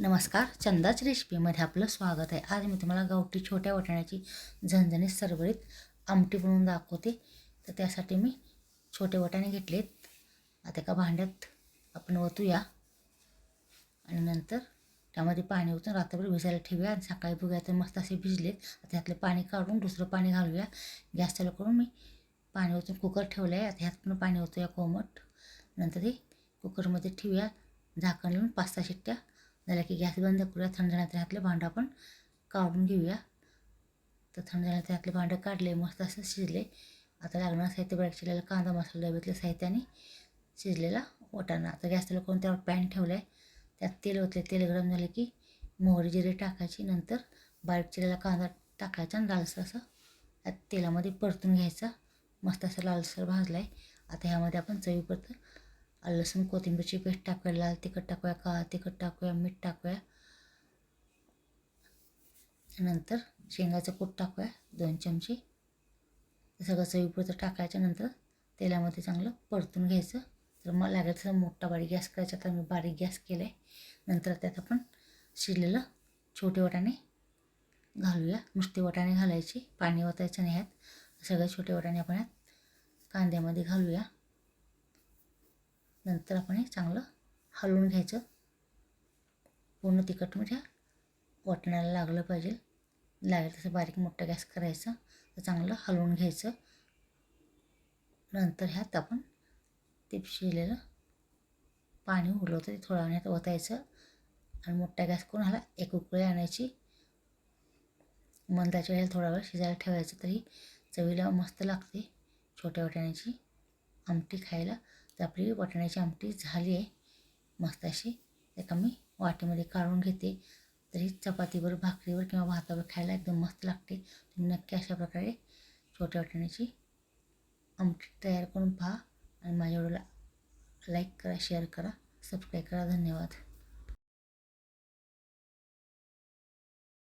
नमस्कार चंदाच रेसिपीमध्ये आपलं स्वागत आहे. आज मी तुम्हाला गावठी छोट्या वाटाण्याची झणझणीत सरबरीत आमटी बनवून दाखवते. तर त्यासाठी मी छोटे वाटाणे घेतलेत. आता एका भांड्यात आपण ओतूया आणि नंतर त्यामध्ये पाणी ओतून रात्रभर भिजायला ठेवूया आणि सकाळी बघूया तर मस्त असे भिजलेत. आता त्यातलं पाणी काढून दुसरं पाणी घालूया. गॅस चालू करून मी पाणी ओतून कुकर ठेवलं आहे आता ह्यात पण पाणी ओतूया कोमट. नंतर ते कुकरमध्ये ठेवूया. झाकण लावून पाच सहा शिट्ट्या झालं की गॅस बंद करूया थंड झाल्यानंतर ह्यातलं भांडं आपण काढून घेऊया. तर थंड झाल्यानंतर ह्यातलं भांडं काढले मस्त असं शिजले. आता लागणार साहित्य बरं शिजलेला कांदा मसाला डब्यातल्या साहित्याने शिजलेला वाटाणा. आता गॅस त्याला कोणत्यावर पॅन ठेवलं आहे त्यात तेल ओतले तेल गरम झालं की मोहरी जिरे टाकायची नंतर बारीक चिरलेला कांदा टाकायचा आणि लालसर असं त्यात तेलामध्ये परतून घ्यायचा. मस्त असं लालसर भाजला आहे आता ह्यामध्ये आपण चवीपर्यंत लसूण कोथिंबीरची पेस्ट टाकूया लाल तिखट टाकूया काळा तिखट टाकूया मीठ टाकूया. नंतर शेंगाचं कूट टाकूया दोन चमचे. सगळं चवीपुरतं टाकायच्या नंतर तेलामध्ये चांगलं परतून घ्यायचं. तर मग लागेल तसं मोठा बारीक गॅस करायचा तर मी बारीक गॅस केला आहे नंतर त्यात आपण शिजलेलं छोटे वाटाणे घालूया. नुसते वाटाणे घालायचे पाणी ओतायचं नाही ह्यात सगळ्या छोटे वाटाणे आपण ह्यात कांद्यामध्ये घालूया. नंतर आपण हे चांगलं हलवून घ्यायचं. पूर्ण तिखट म्हणजे वाटण्याला लागलं पाहिजे. लागेल तसं बारीक मोठा गॅस करायचा तर चांगलं हलवून घ्यायचं. नंतर ह्यात आपण ते शिजलेलं पाणी उरलं ते थोड्या वेळात ओतायचं. आणि मोठा गॅस करून ह्याला एक उकळी आणायची. मंदाच्या वेळेला थोडा वेळ शिजायला ठेवायचं तरी चवीला मस्त लागते. छोट्या वाटाण्याची आमटी खायला. तर आपली वाटाण्याची आमटी झाली आहे. मस्त अशी. एका मी वाटीमध्ये काढून घेते. तरी चपातीवर भाकरीवर किंवा भातावर खायला एकदम मस्त लागते. तुम्ही नक्की अशा प्रकारे छोट्या वाटाण्याची आमटी तयार करून पहा. आणि माझ्या व्हिडिओला लाईक करा शेअर करा सबस्क्राईब करा. धन्यवाद.